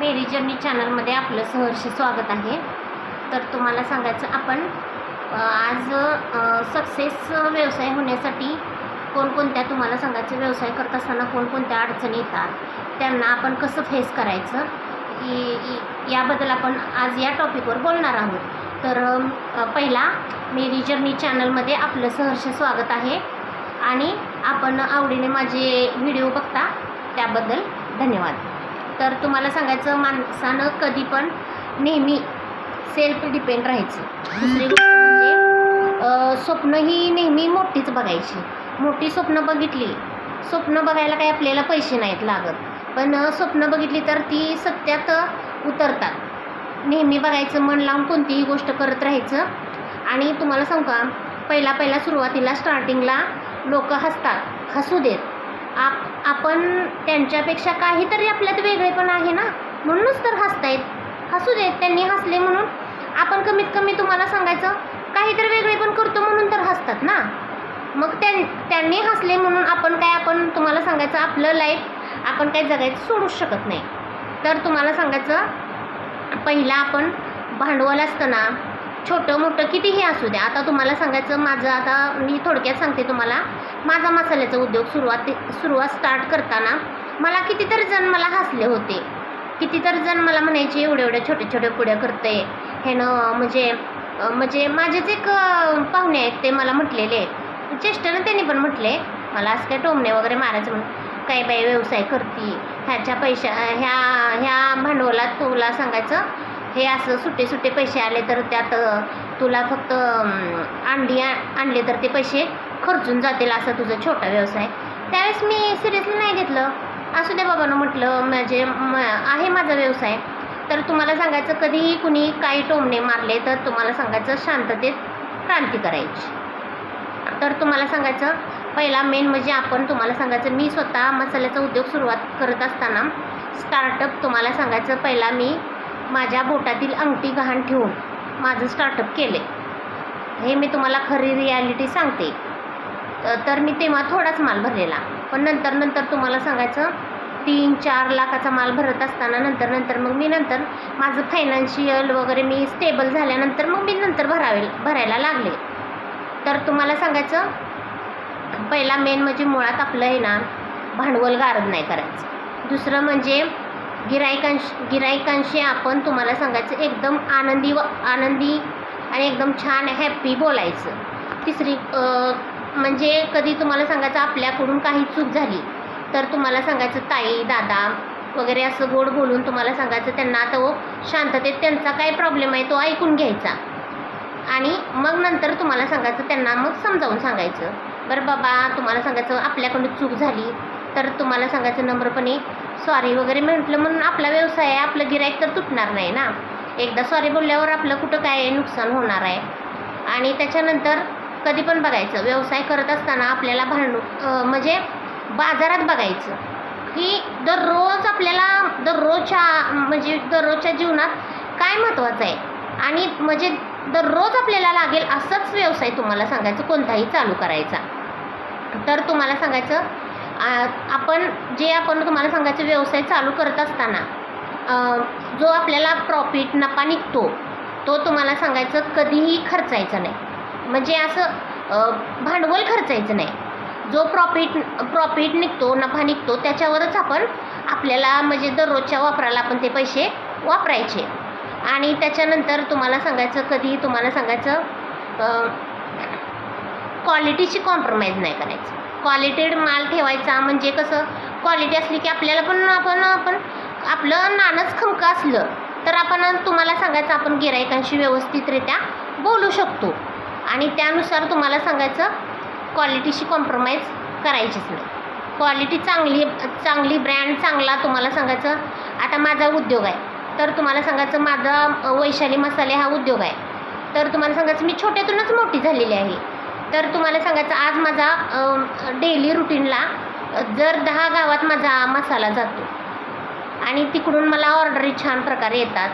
मेरी journey चॅनलमध्ये आपलं सहर्ष स्वागत आहे. तर तुम्हाला सांगायचं आपण आज सक्सेस व्यवसाय होण्यासाठी कोणकोणत्या तुम्हाला सांगायचं व्यवसाय करत असताना कोणकोणत्या अडचणी येतात त्यांना आपण कसं फेस करायचं याबद्दल आपण आज या टॉपिकवर बोलणार आहोत. तर पहिला मेरी जर्नी चॅनलमध्ये आपलं सहर्ष स्वागत आहे. आणि आपण आवडीने माझे व्हिडिओ बघता त्याबद्दल धन्यवाद. तर तुम्हाला सांगायचं माणसानं कधी पण नेहमी सेल्फ डिपेंड राहायचं. दुसरी गोष्ट म्हणजे स्वप्न ही नेहमी मोठीच बघायची. मोठी स्वप्न बघितली स्वप्न बघायला काही आपल्याला पैसे नाहीत लागत. पण स्वप्न बघितली तर ती सत्यात उतरतात. नेहमी बघायचं मन लावून कोणतीही गोष्ट करत राहायचं. आणि तुम्हाला सांगू का पहिला पहिला सुरुवातीला स्टार्टिंगला लोक हसतात हसू देत. आप आपण त्यांच्यापेक्षा काहीतरी आपल्यात वेगळे पण आहे ना? म्हणूनच तर हसतायत. हसू देत त्यांनी हसले म्हणून. आपण कमीत कमी तुम्हाला सांगायचं काहीतरी वेगळे पण करतो म्हणून तर हसतात ना? मग त्यां त्यांनी हसले म्हणून आपण काय आपण तुम्हाला सांगायचं आपलं लाईफ आपण काय जगायचं सोडूच शकत नाही. तर तुम्हाला सांगायचं पहिला आपण भांडवल असतं ना छोटं मोठं कितीही असू द्या आता तुम्हाला सांगायचं माझं आता मी थोडक्यात सांगते तुम्हाला. माझा मसाल्याचा उद्योग सुरुवात सुरुवात स्टार्ट करताना मला कितीतरी जण मला हसले होते. कितीतरी जण मला म्हणायचे एवढ्या एवढ्या छोट्या छोट्या पुड्या करते हे न म्हणजे म्हणजे माझेच एक पाहुणे आहेत ते मला म्हटलेले. आहेत त्यांनी पण म्हटले मला असं काय टोमणे वगैरे मारायचं म्हणून काही बाई व्यवसाय करती. ह्याच्या पैशा ह्या ह्या भांडवलात तुला सांगायचं हे असं सुटे सुटे पैसे आले तर त्यात तुला फक्त अंडी आणले तर ते पैसे खर्चून जातील असा तुझा छोटा व्यवसाय. त्यावेळेस मी सिरियसली नाही घेतलं. असू दे बाबानं म्हटलं म्हणजे म आहे माझा व्यवसाय. तर तुम्हाला सांगायचं कधीही कुणी काही टोमणे मारले तर तुम्हाला सांगायचं शांततेत क्रांती करायची. तर तुम्हाला सांगायचं पहिला मेन म्हणजे आपण तुम्हाला सांगायचं मी स्वतः मसाल्याचा उद्योग सुरुवात करत असताना स्टार्टअप तुम्हाला सांगायचं पहिला मी माझ्या बोटातील अंगठी गहाण ठेवून माझं स्टार्टअप केले हे मी तुम्हाला खरी रियालिटी सांगते. तर मी तेव्हा थोडाच माल भरलेला. पण नंतर नंतर तुम्हाला सांगायचं तीन चार लाखाचा माल भरत असताना नंतर नंतर मग मी नंतर माझं फायनान्शियल वगैरे मी स्टेबल झाल्यानंतर मग मी नंतर भरावे भरायला लागले. तर तुम्हाला सांगायचं पहिला मेन म्हणजे मुळात आपलं आहे ना भांडवल गारद नाही करायचं. दुसरं म्हणजे गिरायकांशी गिरायकांशी आपण तुम्हाला सांगायचं एकदम आनंदी व आनंदी आणि एकदम छान हॅप्पी बोलायचं. तिसरी म्हणजे कधी तुम्हाला सांगायचं आपल्याकडून काही चूक झाली तर तुम्हाला सांगायचं ताई दादा वगैरे असं गोड बोलून तुम्हाला सांगायचं त्यांना तो हो, शांततेत त्यांचा काय प्रॉब्लेम आहे तो ऐकून घ्यायचा. आणि मग नंतर तुम्हाला सांगायचं त्यांना मग समजावून सांगायचं. बरं बाबा तुम्हाला सांगायचं आपल्याकडून चूक झाली तर तुम्हाला सांगायचं नम्रपणे सॉरी वगैरे म्हटलं म्हणून आपला व्यवसाय आहे आपलं गिराईक तर तुटणार नाही ना. एकदा सॉरी बोलल्यावर आपलं कुठं काय नुकसान होणार आहे. आणि त्याच्यानंतर कधी पण बघायचं व्यवसाय करत असताना आपल्याला भांडू म्हणजे बाजारात बघायचं की दररोज आपल्याला दररोजच्या म्हणजे दररोजच्या जीवनात काय महत्त्वाचं आहे? आणि म्हणजे दररोज आपल्याला लागेल असंच व्यवसाय तुम्हाला सांगायचं कोणताही चालू करायचा. तर तुम्हाला सांगायचं आपण जे आपण तुम्हाला सांगायचं व्यवसाय चालू करत असताना जो आपल्याला प्रॉफिट नफा निघतो तो तुम्हाला सांगायचं कधीही खर्चायचा नाही. म्हणजे असं भांडवल खर्चायचं नाही. जो प्रॉफिट प्रॉफिट निघतो नफा निघतो त्याच्यावरच आपण आपल्याला म्हणजे दररोजच्या वापराला आपण ते पैसे वापरायचे. आणि त्याच्यानंतर तुम्हाला सांगायचं कधी तुम्हाला सांगायचं क्वालिटीशी कॉम्प्रोमाइज नाही करायचं. क्वालिटेड माल ठेवायचा. म्हणजे कसं क्वालिटी असली की आपल्याला पण आपण आपण आपलं नाणंच खमकं असलं तर आपण तुम्हाला सांगायचं आपण गिरायकांशी व्यवस्थितरित्या बोलू शकतो. आणि त्यानुसार तुम्हाला सांगायचं क्वालिटीशी कॉम्प्रोमाइज करायचीच नाही. क्वालिटी चांगली चांगली ब्रँड चांगला तुम्हाला सांगायचं आता माझा उद्योग आहे. तर तुम्हाला सांगायचं माझा वैशाली मसाले हा उद्योग आहे. तर तुम्हाला सांगायचं मी छोट्यातूनच मोठी झालेली आहे. तर तुम्हाला सांगायचं आज माझा डेली रुटीनला जर दहा गावात माझा मसाला जातो आणि तिकडून मला ऑर्डरी छान प्रकारे येतात